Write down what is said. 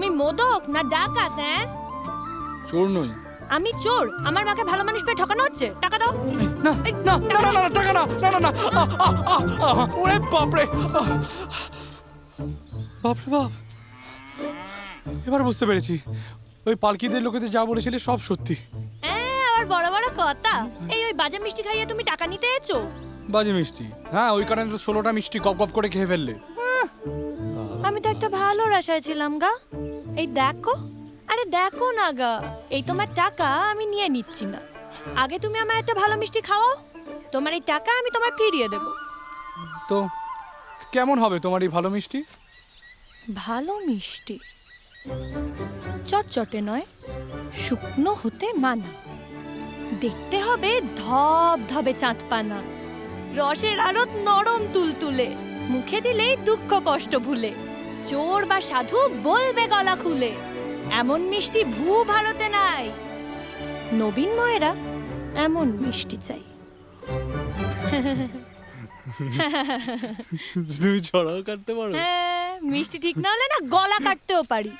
তুমি মোদক না ডাকাত হ্যাঁ? চোর নই। আমি চোর। আমার মাকে ভালো মানুষ পেয়ে ঠকানো হচ্ছে? টাকা দাও। না না না না টাকা না না না না ওরে বাপরে বাপরে বাপ। এবার বুঝতে পেরেছি। ওই পালকিদের লোকেদের যা বলেছিলে সব সত্যি। হ্যাঁ আবার বড় বড় কথা। এই ওই বাজে মিষ্টি খাইয়ে তুমি টাকা নিতে এসো বাজে মিষ্টি। হ্যাঁ ওই কারণে তো ষোলোটা মিষ্টি গপ গপ করে খেয়ে ফেললে। আমি তো একটা ভালো আশায় ছিলাম গা। এই দেখো আরে দেখো না গা এই তোমার টাকা আমি নিয়ে নিচ্ছি না। আগে তুমি আমার একটা ভালো মিষ্টি খাওয়াও তোমার এই টাকা আমি তোমায় ফিরিয়ে দেব। তো কেমন হবে তোমার এই ভালো মিষ্টি? ভালো মিষ্টি? চটচটে নয় শুকনো হতে মানা। দেখতে হবে ধব ধবে চাঁদ পানা রসের আরও নরম তুলতুলে মুখে দিলেই দুঃখ কষ্ট ভুলে। চোর বা সাধু বলবে গলা খুলে। এমন মিষ্টি ভূ ভারতে নাই। নবীন ময়েরা এমন মিষ্টি চাই। তুমি ছড়াও কাটতে পারো? হ্যাঁ মিষ্টি ঠিক না হলে না গলা কাটতেও পারি।